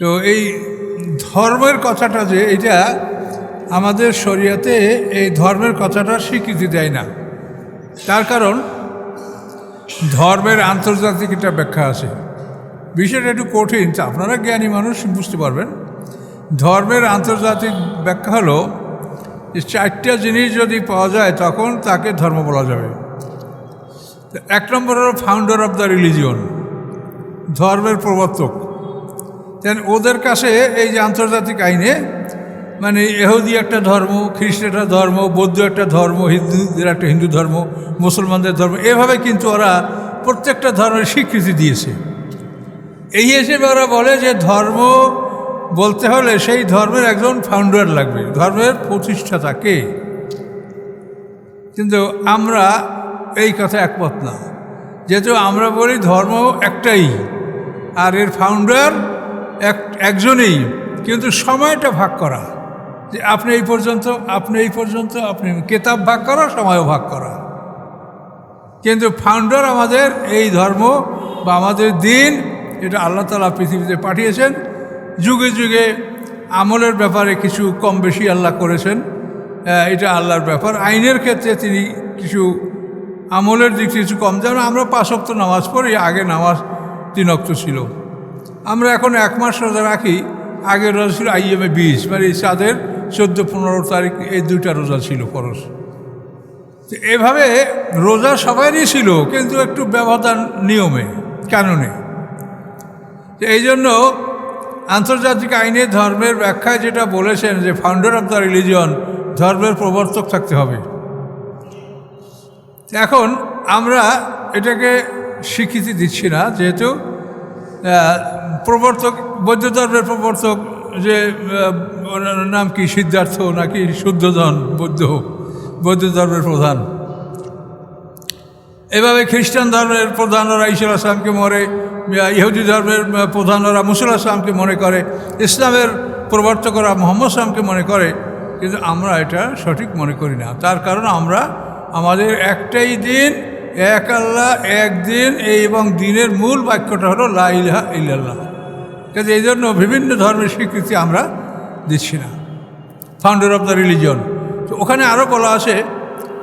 তো এই ধর্মের কথাটা যে এটা আমাদের শরীয়তে এই ধর্মের কথাটা স্বীকৃতি দেয় না। তার কারণ, ধর্মের আন্তর্জাতিক একটা ব্যাখ্যা আছে। বিষয়টা একটু কঠিন, তা আপনারা জ্ঞানী মানুষ বুঝতে পারবেন। ধর্মের আন্তর্জাতিক ব্যাখ্যা হলো, যে চারটা জিনিস যদি পাওয়া যায়, তখন তাকে ধর্ম বলা যাবে। এক নম্বর হলো ফাউন্ডার অফ দ্য রিলিজিয়ন ধর্মের প্রবর্তক। ওদের কাছে এই যে আন্তর্জাতিক আইনে মানে এহুদি একটা ধর্ম খ্রিস্ট একটা ধর্ম, বৌদ্ধ একটা ধর্ম, হিন্দুদের একটা হিন্দু ধর্ম, মুসলমানদের ধর্ম, এভাবে কিন্তু ওরা প্রত্যেকটা ধর্মের স্বীকৃতি দিয়েছে। এই হিসেবে ওরা বলে যে ধর্ম বলতে হলে সেই ধর্মের একজন ফাউন্ডার লাগবে। ধর্মের প্রতিষ্ঠাতা কে? কিন্তু আমরা এই কথা একমত না। যেহেতু আমরা বলি ধর্ম একটাই, আর এর ফাউন্ডার এক, একজনই, কিন্তু সময়টা ভাগ করা। যে আপনি এই পর্যন্ত, আপনি এই পর্যন্ত, আপনি কেতাব ভাগ করা, সময়ও ভাগ করা। কিন্তু ফাউন্ডার আমাদের এই ধর্ম বা আমাদের দিন, এটা আল্লাহ তালা পৃথিবীতে পাঠিয়েছেন। যুগে যুগে আমলের ব্যাপারে কিছু কম বেশি আল্লাহ করেছেন। এটা আল্লাহর ব্যাপার। আইনের ক্ষেত্রে তিনি কিছু আমলের দিক কিছু কম। যেমন আমরা পাঁচ অক্ত নামাজ পড়ি, আগে নামাজ তিন অক্ত ছিল। আমরা এখন এক মাস রোজা রাখি, আগের রোজা ছিল আইএমএ বিশ মানে চাঁদের চোদ্দ, পনেরো তারিখ এই দুইটা রোজা ছিল খরচ তো এভাবে রোজা সবারই ছিল, কিন্তু একটু ব্যবধান নিয়মে, কানুনে। এই জন্য আন্তর্জাতিক আইনে ধর্মের ব্যাখ্যায় যেটা বলেছেন যে ফাউন্ডার অফ দ্য রিলিজন ধর্মের প্রবর্তক থাকতে হবে। এখন আমরা এটাকে স্বীকৃতি দিচ্ছি না, যেহেতু প্রবর্তক, বৌদ্ধ ধর্মের প্রবর্তক যে নাম কি? সিদ্ধার্থ নাকি শুদ্ধধন বৌদ্ধ? বৌদ্ধ ধর্মের প্রধান। এভাবে খ্রিস্টান ধর্মের প্রধানরা ঈশ্বর আসলামকে মরে ইহুদি ধর্মের প্রধানরা মুসুল আসলামকে মনে করে, ইসলামের প্রবর্তকরা মোহাম্মদ সালামকে মনে করে, কিন্তু আমরা এটা সঠিক মনে করি না। তার কারণ আমরা, আমাদের একটাই দিন এক আল্লাহ একদিন এই এবং দিনের মূল বাক্যটা হলো লা ইলাহা ইল্লাল্লাহ। কাজে এই জন্য বিভিন্ন ধর্মের স্বীকৃতি আমরা দিচ্ছি না। ফাউন্ডার অফ দ্য রিলিজন তো ওখানে আরও বলা আছে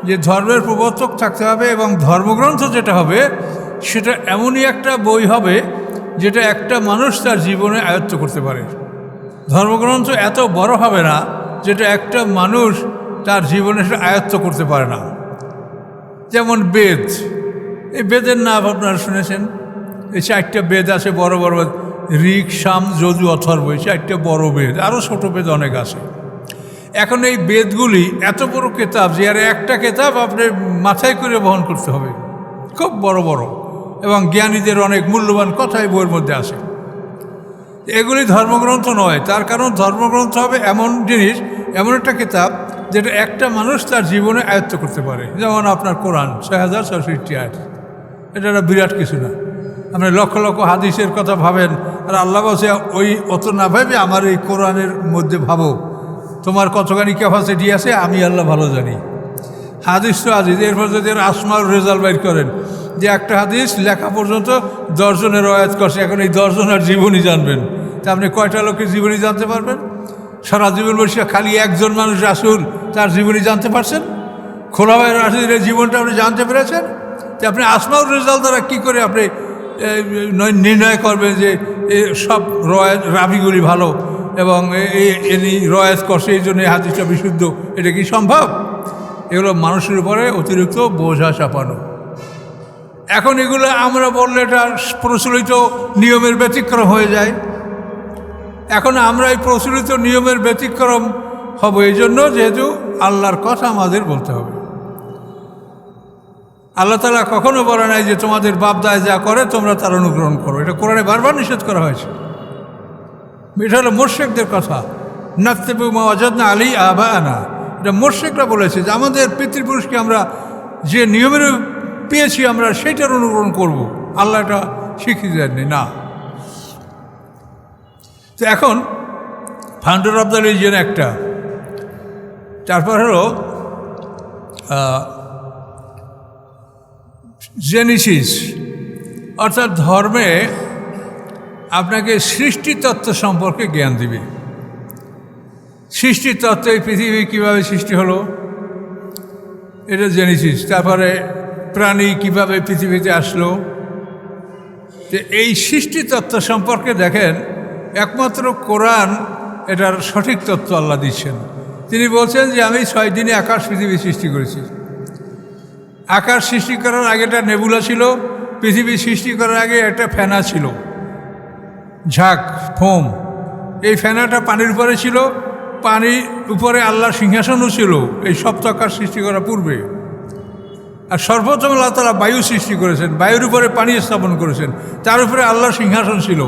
যে ধর্মের প্রবর্তক থাকতে হবে এবং ধর্মগ্রন্থ যেটা হবে, সেটা এমনই একটা বই হবে যেটা একটা মানুষ তার জীবনে আয়ত্ত করতে পারে। ধর্মগ্রন্থ এত বড় হবে না যেটা একটা মানুষ তার জীবনে সেটা আয়ত্ত করতে পারে না। যেমন বেদ। এই বেদের নাম আপনারা শুনেছেন? এই চারটা বেদ আছে, বড় বড় বেদ। ঋক, সাম, যজু, অথর্ব, এই চারটা বড় বেদ। আরও ছোটো বেদ অনেক আছে। এখন এই বেদগুলি এত বড় কেতাব যে আর একটা কেতাব আপনি মাথায় করে বহন করতে হবে। খুব বড় বড়। এবং জ্ঞানীদের অনেক মূল্যবান কথাই বইয়ের মধ্যে আছে। এগুলি ধর্মগ্রন্থ নয়। তার কারণ ধর্মগ্রন্থ হবে এমন জিনিস, এমন একটা কিতাব যেটা একটা মানুষ তার জীবনে আয়ত্ত করতে পারে। যেমন আপনার কোরআন, ছয় হাজার ছয়ষট্টি আয়াত। এটা একটা বিরাট কিছু না। আপনি লক্ষ লক্ষ হাদিসের কথা ভাবেন, আর আল্লাহ বসে ওই অত না ভাবে আমার এই কোরআনের মধ্যে ভাবো। তোমার কতখানি ক্যাপাসিটি আছে, আমি আল্লাহ ভালো জানি। হাদিস তো হাদিস। এরপর যদি আসমার রেজাল্ট বাইর করেন, যে একটা হাদিস লেখা পর্যন্ত দশজনের রয়াত করছে, এখন এই দশজনের জীবনী জানবেন। তা আপনি কয়টা লোকের জীবনী জানতে পারবেন? সারা জীবন বসে খালি একজন মানুষ রাসুল তার জীবনী জানতে পারছেন? খোলাভাই রাসুলের জীবনটা আপনি জানতে পেরেছেন? যে আপনি আসমাউর রেজাল্ট দ্বারা কী করে আপনি নির্ণয় করবেন যে সব রয়াত রাবিগুলি ভালো এবং এনি রয়াত করছে এই জন্য হাদিসটা বিশুদ্ধ, এটা কি সম্ভব? এগুলো মানুষের উপরে অতিরিক্ত বোঝা চাপানো। এখন এগুলো আমরা বললে এটা প্রচলিত নিয়মের ব্যতিক্রম হয়ে যায়। এখন আমরা এই প্রচলিত নিয়মের ব্যতিক্রম হব এই জন্য যেহেতু আল্লাহর কথা আমাদের বলতে হবে। আল্লাহ তালা কখনো বলে নাই যে তোমাদের বাপ দায় যা করে তোমরা তার অনুগ্রহণ করো। এটা কোরআনে বারবার নিষেধ করা হয়েছে। এটা হলো মোর্শেকদের কথা। নাত্তেবু মাওয়াজাদনা আলী আবা আনা এটা মোর্শেকরা বলেছে যে আমাদের পিতৃপুরুষকে আমরা যে নিয়মের পেয়েছি আমরা সেইটার অনুকরণ করব। আল্লাহ এটা শিখিয়ে দেননি। না। তো এখন ফাউন্ডার অফ দ্য রিলিজিয়ন একটা। তারপর হলো জেনিসিস অর্থাৎ ধর্মে আপনাকে সৃষ্টিতত্ত্ব সম্পর্কে জ্ঞান দিবে। সৃষ্টিতত্ত্ব এই পৃথিবী কীভাবে সৃষ্টি হলো? এটা জেনেছিস তারপরে প্রাণী কীভাবে পৃথিবীতে আসলো? যে এই সৃষ্টিতত্ত্ব সম্পর্কে দেখেন একমাত্র কোরআন এটার সঠিক তত্ত্ব আল্লাহ দিচ্ছেন। তিনি বলছেন যে আমি ছয় দিনে আকাশ পৃথিবী সৃষ্টি করেছি। আকাশ সৃষ্টি করার আগে একটা নেবুলা ছিল, পৃথিবী সৃষ্টি করার আগে একটা ফেনা ছিল। ঝাঁক, ফোম, এই ফেনাটা পানির উপরে ছিল, পানির উপরে আল্লাহ সিংহাসনও ছিল, এই সপ্তাকার সৃষ্টি করার পূর্বে। আর সর্বপ্রথম আল্লাহ তালা বায়ু সৃষ্টি করেছেন, বায়ুর উপরে পানি স্থাপন করেছেন, তার উপরে আল্লাহ সিংহাসন ছিল।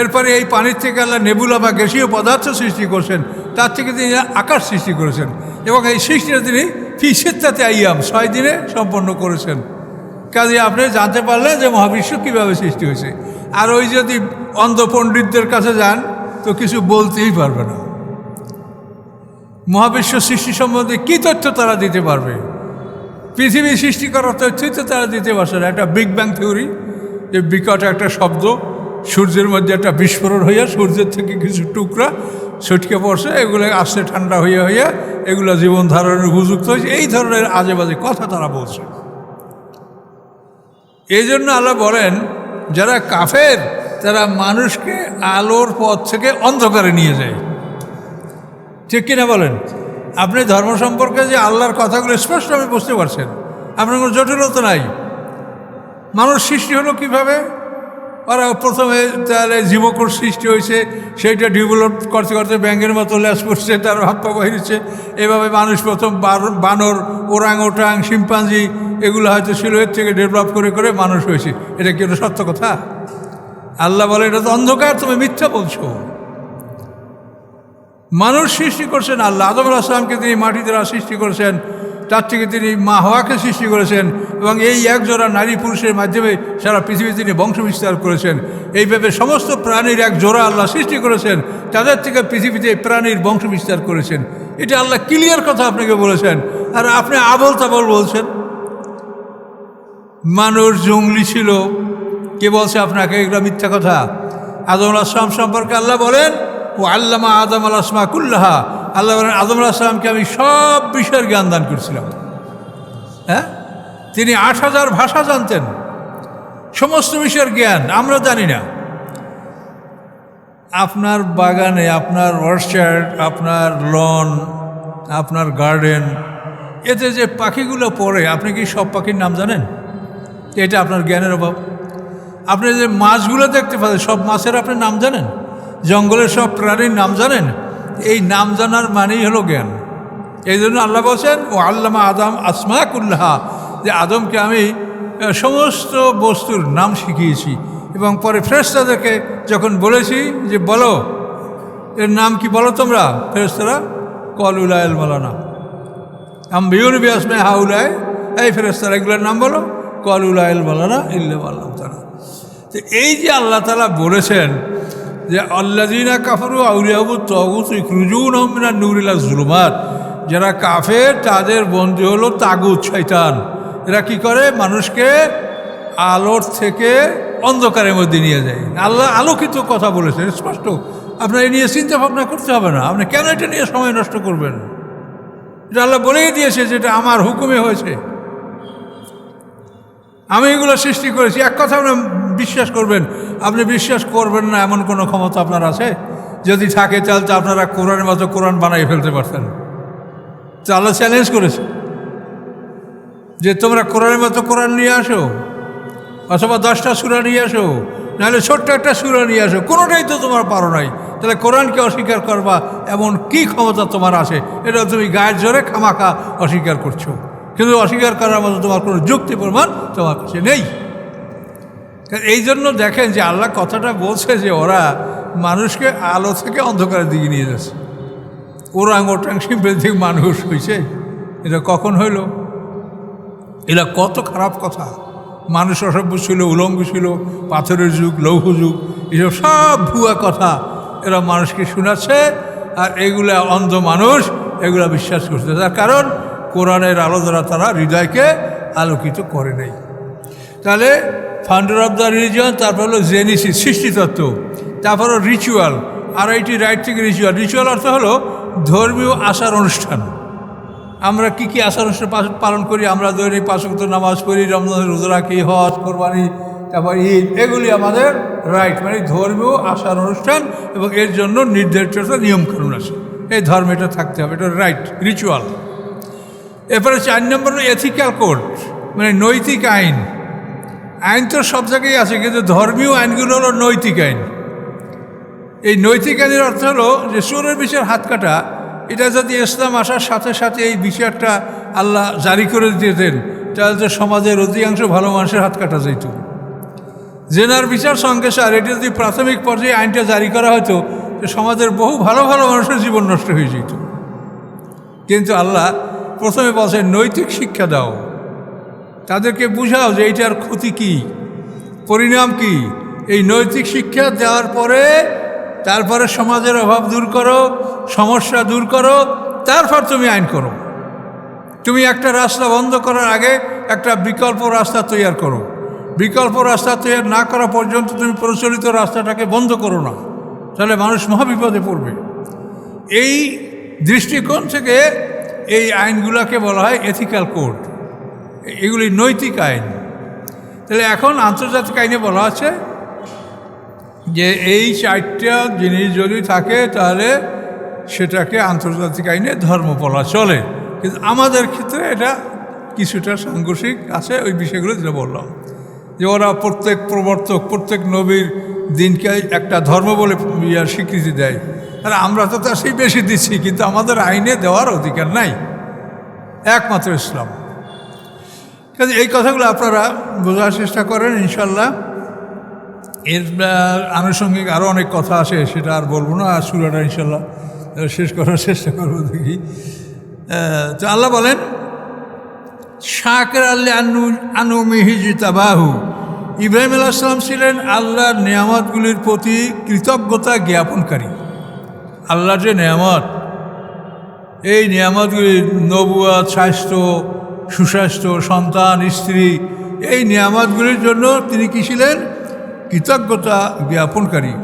এরপরে এই পানির থেকে আল্লাহ নেবুলা বা গ্যাসীয় পদার্থ সৃষ্টি করেছেন, তার থেকে তিনি আকাশ সৃষ্টি করেছেন এবং এই সৃষ্টিটা তিনি ফি সিদ্ধাতে আইয়াম, ছয় দিনে সম্পন্ন করেছেন। কাজে আপনি জানতে পারলেন যে মহাবিশ্ব কীভাবে সৃষ্টি হয়েছে। আর ওই যদি অন্ধ পণ্ডিতদের কাছে যান, তো কিছু বলতেই পারবে না। মহাবিশ্ব সৃষ্টি সম্বন্ধে কী তথ্য তারা দিতে পারবে? পৃথিবী সৃষ্টি করার তথ্যই তো তারা দিতে পারছে না। একটা বিগ ব্যাং থিওরি, যে বিকট একটা শব্দ সূর্যের মধ্যে একটা বিস্ফোরণ হইয়া সূর্যের থেকে কিছু টুকরা ছটকে পড়ছে, এগুলো আস্তে ঠান্ডা হইয়া হইয়া এগুলো জীবন ধারণের উপযুক্ত হয়েছে। এই ধরনের আজে বাজে কথা তারা বলছে। এই জন্য আল্লাহ বলেন, যারা কাফের, তারা মানুষকে আলোর পথ থেকে অন্ধকারে নিয়ে যায়। ঠিক কিনা বলেন? আপনি ধর্ম সম্পর্কে যে আল্লাহর কথাগুলো স্পষ্ট আমি বুঝতে পারছেন। আপনার কোনো জটিলতা নাই। মানুষ সৃষ্টি হলো কীভাবে? ওরা প্রথমে তাহলে জীবকোষ সৃষ্টি হয়েছে, সেইটা ডেভেলপ করতে করতে ব্যাঙ্গের মতো ল্যাস করছে তার হাত পা বাহিরেছে এভাবে মানুষ প্রথম বানর, ওরাং, ওটাং, শিম্পাঞ্জি, এগুলো হয়তো ছিল, এর থেকে ডেভেলপ করে করে মানুষ হয়েছে। এটা কি একটা সত্য কথা? আল্লাহ বলে, এটা তো অন্ধকার, তুমি মিথ্যা বলছো। মানুষ সৃষ্টি করছেন আল্লাহ। আদম আসলামকে তিনি মাটি দ্বারা সৃষ্টি করেছেন। তার থেকে তিনি মা হওয়াকে সৃষ্টি করেছেন এবং এই একজোড়া নারী পুরুষের মাধ্যমে সারা পৃথিবী তিনি বংশ বিস্তার করেছেন এইভাবে সমস্ত প্রাণীর এক জোড়া আল্লাহ সৃষ্টি করেছেন, তাদের থেকে পৃথিবীতে প্রাণীর বংশ বিস্তার করেছেন। এটা আল্লাহ ক্লিয়ার কথা আপনাকে বলেছেন। আর আপনি আবল তাবল বলছেন। মানুষ জঙ্গলি ছিল, কে বলছে আপনাকে? এগুলো মিথ্যা কথা। আদম আসলাম সম্পর্কে আল্লাহ বলেন ও আল্লামা আদম আল আসমা কুল্লাহা। আল্লাহ আদম আসলামকে আমি সব বিষয়ের জ্ঞান দান করছিলাম। হ্যাঁ? তিনি আট হাজার ভাষা জানতেন। সমস্ত বিষয়ের জ্ঞান, আমরা জানি না। আপনার বাগানে, আপনার অর্চার্ড, আপনার লন, আপনার গার্ডেন, এতে যে পাখিগুলো পড়ে, আপনি কি সব পাখির নাম জানেন? এটা আপনার জ্ঞানের অভাব। আপনি যে মাছগুলো দেখতে পাচ্ছেন সব মাছের আপনি নাম জানেন? জঙ্গলের সব প্রাণীর নাম জানেন? এই নাম জানার মানেই হলো জ্ঞান। এই জন্য আল্লাহ বলছেন, ও আল্লামা আদম আসমা কুল্লাহা যে আদমকে আমি সমস্ত বস্তুর নাম শিখিয়েছি এবং পরে ফেরেস্তাদেরকে যখন বলেছি যে, বলো, এর নাম কি বলো তোমরা? ফেরেস্তারা কল উলায়ল মলানা আম বিউন বিয়াসমে হাউলায় এই ফেরেস্তারা এগুলোর নাম বলো, কল উলায়ল মলানা ইল্লে বললাম তারা তো এই যে আল্লাহ তালা বলেছেন যে আল্লাদিনা কাফরু আউলিয়াবু তগুত ইকরুজুন হমিনা নুরিলা জুলুমাত। যারা কাফের, তাদের বন্দী হলো তাগুত শৈতান এরা কি করে? মানুষকে আলোর থেকে অন্ধকারের মধ্যে নিয়ে যায়। আল্লাহ আলোকিত কথা বলেছেন, স্পষ্ট। আপনার এই নিয়ে চিন্তা ভাবনা করতে হবে না। আপনি কেন এটা নিয়ে সময় নষ্ট করবেন? এটা আল্লাহ বলেই দিয়েছে যেটা আমার হুকুমে হয়েছে। আমি এগুলো সৃষ্টি করেছি। এক কথা আপনি বিশ্বাস করবেন, আপনি বিশ্বাস করবেন না, এমন কোনো ক্ষমতা আপনার আছে? যদি থাকে, তাহলে তো আপনারা কোরআনের মতো কোরআন বানাই ফেলতে পারতেন। তো আল্লাহ চ্যালেঞ্জ করেছে যে তোমরা কোরআনের মতো কোরআন নিয়ে আসো, অথবা দশটা সুরা নিয়ে আসো, নাহলে ছোট্ট একটা সুরা নিয়ে আসো, কোনোটাই তো তোমার পারো নাই। তাহলে কোরআনকে অস্বীকার করবা, এমন কি ক্ষমতা তোমার আছে? এটা তুমি গায়ের জোরে খামাখা অস্বীকার করছ। কিন্তু অস্বীকার করার মতো তোমার কোনো যুক্তি, প্রমাণ তোমার কাছে নেই। এই জন্য দেখেন যে আল্লাহ কথাটা বলছে যে ওরা মানুষকে আলো থেকে অন্ধকারের দিকে নিয়ে যাচ্ছে। ওরাং ওটাং শিল্পের দিকে মানুষ হয়েছে এটা কখন হইল? এরা কত খারাপ কথা। মানুষ অসভ্য ছিল, উলঙ্গ ছিল, পাথরের যুগ, লৌহ যুগ, এসব সব ভুয়া কথা এরা মানুষকে শোনাচ্ছে আর এগুলা অন্ধ মানুষ এগুলা বিশ্বাস করছে। তার কারণ কোরআনের আলো দ্বারা তারা হৃদয়কে আলোকিত করে নেই। তাহলে ফাউন্ডার অফ দ্য রিলিজন তারপর হলো জেনিসিস সৃষ্টিতত্ত্ব, তারপর হলো রিচুয়াল আর এইটি রাইট থেকে রিচুয়াল রিচুয়াল অর্থ হলো ধর্মীয় আচার অনুষ্ঠান। আমরা কি কি আচার অনুষ্ঠান পালন করি? আমরা দৈনিক পাঁচক্ত নামাজ পড়ি, রমজানের রোজা রাখি, হজ, কোরবানি, তারপর ঈদ, এগুলি আমাদের রাইট মানে ধর্মীয় আচার অনুষ্ঠান এবং এর জন্য নির্ধারিত নিয়মকানুন আছে। এই ধর্ম এটা থাকতে হবে, এটা রাইট রিচুয়াল এরপরে চার নম্বর এথিক্যাল কোড মানে নৈতিক আইন। আইন তো সব জায়গায় আছে, কিন্তু ধর্মীয় আইনগুলো হলো নৈতিক আইন। এই নৈতিক আইনের অর্থ হলো যে চোরের বিষয়ের হাত কাটা, এটা যদি ইসলাম আসার সাথে সাথে এই বিচারটা আল্লাহ জারি করে দিতেন তাহলে তো সমাজের অধিকাংশ ভালো মানুষের হাত কাটা যেত জেনার বিচার সঙ্গে স্যার এটা যদি প্রাথমিক পর্যায়ে আইনটা জারি করা হতো তো সমাজের বহু ভালো ভালো মানুষের জীবন নষ্ট হয়ে যেত। কিন্তু আল্লাহ প্রথমে বলছে নৈতিক শিক্ষা দাও। তাদেরকে বুঝাও যে এইটার ক্ষতি কি? পরিণাম কি? এই নৈতিক শিক্ষা দেওয়ার পরে তারপরে সমাজের অভাব দূর করো, সমস্যা দূর করো, তারপর তুমি আইন করো। তুমি একটা রাস্তা বন্ধ করার আগে একটা বিকল্প রাস্তা তৈরি করো। বিকল্প রাস্তা তৈরি না করা পর্যন্ত তুমি প্রচলিত রাস্তাটাকে বন্ধ করো না। তাহলে মানুষ মহাবিপদে পড়বে। এই দৃষ্টিকোণ থেকে এই আইনগুলোকে বলা হয় এথিক্যাল কোড এগুলি নৈতিক আইন। তাহলে এখন আন্তর্জাতিক আইনে বলা আছে যে এই চারটা জিনিস যদি থাকে, তাহলে সেটাকে আন্তর্জাতিক আইনে ধর্ম বলা চলে। কিন্তু আমাদের ক্ষেত্রে এটা কিছুটা সাংঘর্ষিক আছে ওই বিষয়গুলো যেটা বললাম। যে ওরা প্রত্যেক প্রবর্তক, প্রত্যেক নবীর দিনকে একটা ধর্ম বলে স্বীকৃতি দেয়। আর আমরা তো তার সেই বেশি দিচ্ছি, কিন্তু আমাদের আইনে দেওয়ার অধিকার নাই। একমাত্র ইসলাম। কাজে এই কথাগুলো আপনারা বোঝার চেষ্টা করেন ইনশাল্লাহ এর আনুষঙ্গিক আরও অনেক কথা আছে, সেটা আর বলব না, আর সুরাটা ইনশাল্লাহ শেষ করার চেষ্টা করব দেখি। তো আল্লাহ বলেন, শাকের আল্লাহ আনু আনু মিহিজি তাবাহু। ইব্রাহিম আলাইসালাম ছিলেন আল্লাহর নিয়ামতগুলির প্রতি কৃতজ্ঞতা জ্ঞাপনকারী। আল্লাহর যে নিয়ামত, এই নিয়ামতগুলি নবুয়াত স্বাস্থ্য সুস্বাস্থ্য, সন্তান, স্ত্রী, এই নিয়ামতগুলির জন্য তিনি কী ছিলেন? কৃতজ্ঞতা জ্ঞাপনকারী।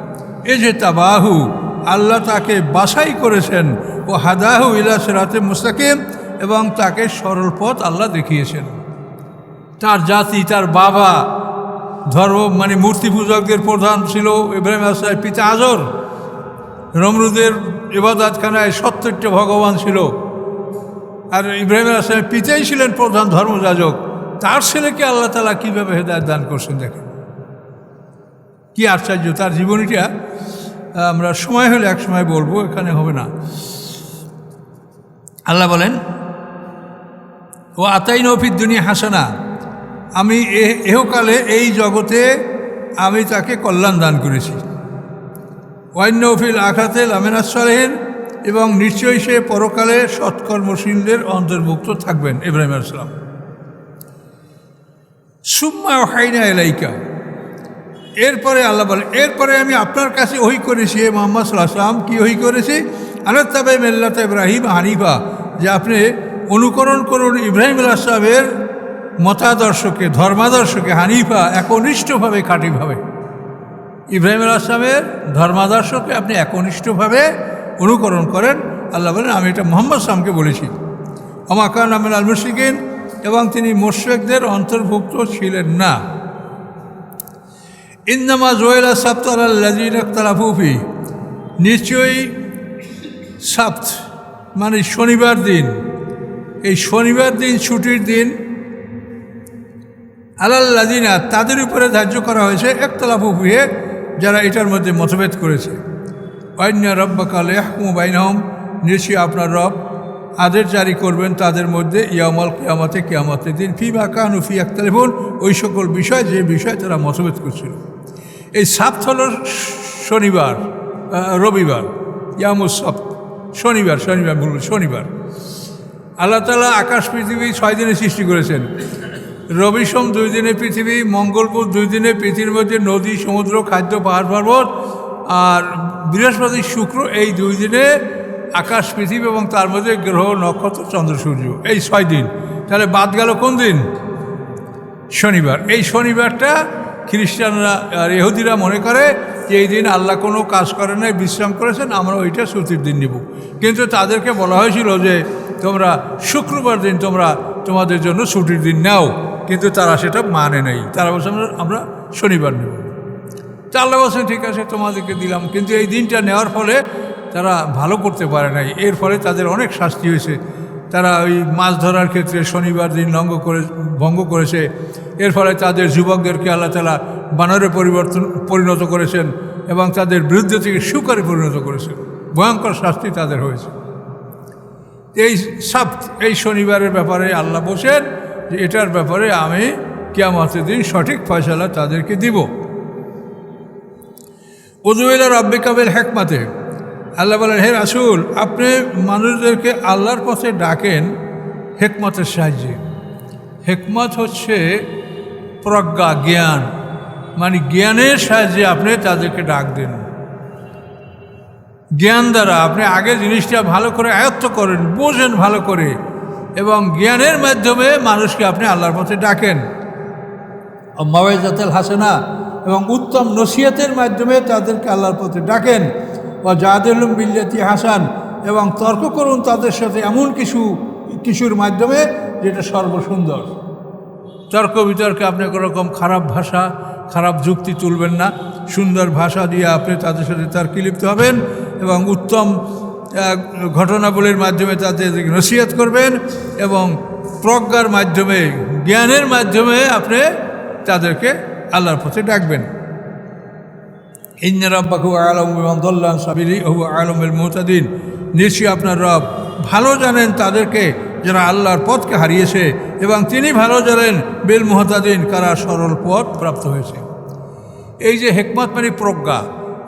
এ যে তাবাহু, আল্লাহ তাকে বাছাই করেছেন। ও হাদাহু ইলা সেরাতে মুস্তাকিম এবং তাকে সরল পথ আল্লাহ দেখিয়েছেন। তার জাতি, তার বাবা ধর্ম মানে মূর্তি পূজকদের প্রধান ছিল ইব্রাহিম আসাই পিতা আজর। নমরুদের ইবাদতখানায় সত্তরটা ভগবান ছিল। আর ইব্রাহিম আসলামের পিতাই ছিলেন প্রধান ধর্মযাজক। তার ছেলেকে আল্লাহ তালা কীভাবে হেদায়ত দান করছেন দেখেন। কি আশ্চর্য, তার জীবনীটা আমরা সময় হলে এক সময় বলব, এখানে হবে না। আল্লাহ বলেন, ও আতাই নফির দুনিয়া হাসানা, আমি এহকালে এই জগতে আমি তাকে কল্যাণ দান করেছি। ওয়াইনফিল আখাতে লামেনাস সালেহেন এবং নিশ্চয়ই সে পরকালে সৎকর্মশীলদের অন্তর্ভুক্ত থাকবেন, ইব্রাহিম আসলাম সুম্মা হাইনা এলাইকা এরপরে আল্লাহ বলে এরপরে আমি আপনার কাছে ওই করেছি, এ মোহাম্মদ সাল্লাম কি ওই করেছি? আনাত্তাবে মেল্লাত ইব্রাহিম হানিফা, যে আপনি অনুকরণ করুন ইব্রাহিম আলাহামের মতাদর্শকে, ধর্মাদর্শকে, হানিফা একনিষ্ঠভাবে, খাঁটিভাবে। ইব্রাহিম আসলামের ধর্মাদর্শকে আপনি একনিষ্ঠভাবে অনুকরণ করেন। আল্লাহ বলেন, আমি এটা মোহাম্মদ সামকে বলেছি। অমাকান আমিন আল মুশিকিন এবং তিনি মোশেকদের অন্তর্ভুক্ত ছিলেন না। ইন্দামা জোয়েলা সাপ্তার আল্লাজিন তালাফুফি নিশ্চয়ই সাপ্ত মানে শনিবার দিন। এই শনিবার দিন, ছুটির দিন আলাল্লাদিনা তাদের উপরে ধার্য করা হয়েছে একতলাফ হয়ে যারা এটার মধ্যে মতভেদ করেছে। অন্য রব্বাকাল ইয়াহকুম বাইনহম। নিশ্চয়ই আপনার রব আদের জারি করবেন তাদের মধ্যে ইয়ামাল কিয়ামতে, কিয়ামতের দিন। ফি বা কানু ফি একতালিফুন ওই সকল বিষয়, যে বিষয় তারা মতভেদ করছিল। এই সাপ্ত হল শনিবার রবিবার। ইয়ামুস সাপ্ত। শনিবার শনিবার বলব শনিবার। আল্লাহ তালা আকাশ, পৃথিবী ছয় দিনে সৃষ্টি করেছেন। রবি সোম দুই দিনে পৃথিবী মঙ্গলপুর দুই দিনে পৃথিবীর মধ্যে নদী, সমুদ্র, খাদ্য, পাহাড়, পর্বত আর বৃহস্পতি শুক্র এই দুই দিনে আকাশ, পৃথিবী এবং তার মধ্যে গ্রহ, নক্ষত্র, চন্দ্র, সূর্য। এই ছয় দিন। তাহলে বাদ গেল কোন দিন? শনিবার। এই শনিবারটা খ্রিস্টানরা, আর ইহুদিরা মনে করে যে এই দিন আল্লাহ কোনো কাজ করে নাই, বিশ্রাম করেছেন, আমরা ওইটা ছুটির দিন নিব। কিন্তু তাদেরকে বলা হয়েছিল যে তোমরা শুক্রবার দিন তোমরা তোমাদের জন্য ছুটির দিন নাও, কিন্তু তারা সেটা মানে নেই। তারা বলছে আমরা আমরা শনিবার নেব। তা আল্লাহ ঠিক আছে, তোমাদেরকে দিলাম। কিন্তু এই দিনটা নেওয়ার ফলে তারা ভালো করতে পারে নাই। এর ফলে তাদের অনেক শাস্তি হয়েছে। তারা ওই মাছ ধরার ক্ষেত্রে শনিবার দিন লঙ্ঘ করে ভঙ্গ করেছে। এর ফলে তাদের যুবকদেরকে আল্লাহ তালা বানরে পরিবর্তন পরিণত করেছেন এবং তাদের বিরুদ্ধে থেকে সুকারে পরিণত করেছেন। ভয়ঙ্কর শাস্তি তাদের হয়েছে। এই সাপ এই শনিবারের ব্যাপারে আল্লাহ বসেন যে এটার ব্যাপারে আমি কেয়ামতের দিন সঠিক ফয়সালা তাদেরকে দিব। উজুবেলা রব্বে কাবের হেকমাতে। আল্লাহ বলেন, হে রাসুল, আপনি মানুষদেরকে আল্লাহর পথে ডাকেন হেকমতের সাহায্যে। হেকমত হচ্ছে প্রজ্ঞা, জ্ঞান। মানে জ্ঞানের সাহায্যে আপনি তাদেরকে ডাক দেন। জ্ঞান দ্বারা আপনি আগে জিনিসটা ভালো করে আয়ত্ত করেন, বোঝেন ভালো করে, এবং জ্ঞানের মাধ্যমে মানুষকে আপনি আল্লাহর পথে ডাকেন। মাওয়াজাতেল হাসানা এবং উত্তম নসিহতের মাধ্যমে তাদেরকে আল্লাহর পথে ডাকেন। বা জাহাদুল্লুম বিল্লাতি হাসান এবং তর্ক করুন তাদের সাথে এমন কিছু কিছুর মাধ্যমে যেটা সর্বসুন্দর। তর্ক বিতর্কে আপনি কোনো রকম খারাপ ভাষা, খারাপ যুক্তি তুলবেন না। সুন্দর ভাষা দিয়ে আপনি তাদের সাথে তর্কে লিপ্ত হবেন এবং উত্তম ঘটনাবলীর মাধ্যমে তাদের নসিহত করবেন এবং প্রজ্ঞার মাধ্যমে, জ্ঞানের মাধ্যমে আপনি তাদেরকে আল্লাহর পথে ডাকবেন। ইন্না রব্বাকু আলম এবং দল্লান সাবিরি হু আলমের মোহতাদিন। নিশ্চয়ই আপনার রব ভালো জানেন তাদেরকে যারা আল্লাহর পথকে হারিয়েছে এবং তিনি ভালো জানেন বেল মোহতাদিন কারা সরল পথ প্রাপ্ত হয়েছে। এই যে হেকমত মানে প্রজ্ঞা,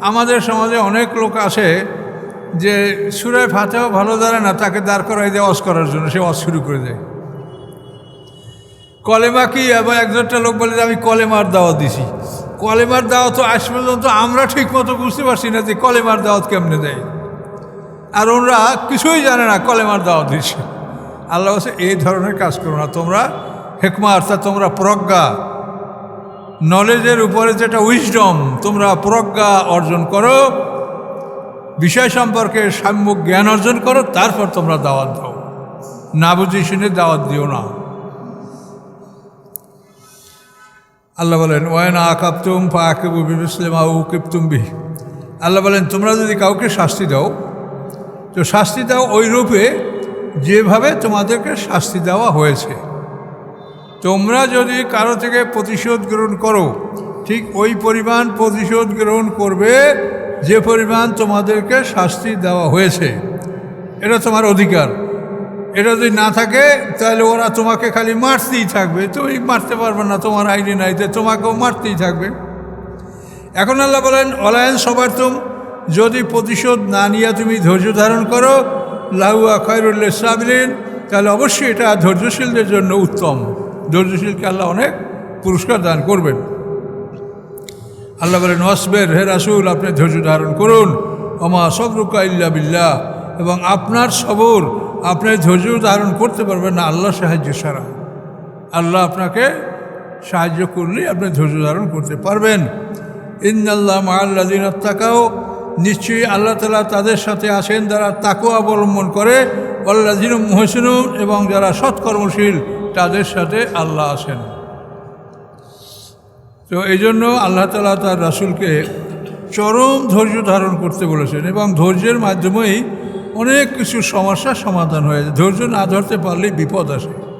আমাদের সমাজে অনেক লোক আছে যে সুরায় ফাতেও ভালো জানে না, তাকে দাঁড় করাই দেয় অস করার জন্য, সে অস শুরু করে দেয়। কলেমা কি? এবং একজনটা লোক বলে যে, আমি কলেমার দাওয়াত দিছি। কলেমার দাওয়াত আজ পর্যন্ত আমরা ঠিক মতো বুঝতে পারছি না যে কলেমার দাওয়াত কেমনে দেয়। আর ওরা কিছুই জানে না কলেমার দাওয়াত দিচ্ছে আল্লাহ বলছে, এই ধরনের কাজ করো না। তোমরা হেকমা অর্থাৎ তোমরা প্রজ্ঞা, নলেজের উপরে যেটা উইজডম তোমরা প্রজ্ঞা অর্জন করো, বিষয় সম্পর্কে সাম্যক জ্ঞান অর্জন করো, তারপর তোমরা দাওয়াত দাও। না বুঝি শুনে দাওয়াত দিও না। আল্লাহ বলেন ওয়ান আকাপতুম ফা আকেবু বিমুসলিম আউ কিপ্তুম বি আল্লাহ বলেন, তোমরা যদি কাউকে শাস্তি দাও, তো শাস্তি দাও ওই রূপে যেভাবে তোমাদেরকে শাস্তি দেওয়া হয়েছে। তোমরা যদি কারও থেকে প্রতিশোধ গ্রহণ করো, ঠিক ওই পরিমাণ প্রতিশোধ গ্রহণ করবে যে পরিমাণ তোমাদেরকে শাস্তি দেওয়া হয়েছে। এটা তোমার অধিকার। এটা যদি না থাকে, তাহলে ওরা তোমাকে খালি মারতেই থাকবে। তুমি মারতে পারবে না, তোমার আইডি নাই তোমাকেও মারতেই থাকবে। এখন আল্লাহ বলেন, অলায়ন সবার তুম যদি প্রতিশোধ না নিয়ে তুমি ধৈর্য ধারণ করো লাহুয়া খয়রুল্লাহ সাবরিন, তাহলে অবশ্যই এটা ধৈর্যশীলদের জন্য উত্তম। ধৈর্যশীলকে আল্লাহ অনেক পুরস্কার দান করবেন। আল্লাহ বলেন, ওয়াসবের হে রাসুল, আপনি ধৈর্য ধারণ করুন। অমা সবরুকা ইল্লা বিল্লাহ, এবং আপনার সবর আপনি ধৈর্য ধারণ করতে পারবেন না আল্লাহ সাহায্য ছাড়া। আল্লাহ আপনাকে সাহায্য করলেই আপনি ধৈর্য ধারণ করতে পারবেন। ইন্দাল্লাহ মাল্লাদিন তাকাও নিশ্চয়ই আল্লাহ তালা তাদের সাথে আসেন যারা তাকেও অবলম্বন করে আল্লাদিন মহসিনুম এবং যারা সৎকর্মশীল, তাদের সাথে আল্লাহ আসেন তো এই জন্য আল্লাহ তালা তার রাসুলকে চরম ধৈর্য ধারণ করতে বলেছেন এবং ধৈর্যের মাধ্যমেই অনেক কিছু সমস্যা সমাধান হয়ে যায়। ধৈর্য না ধরতে পারলেই বিপদ আসে।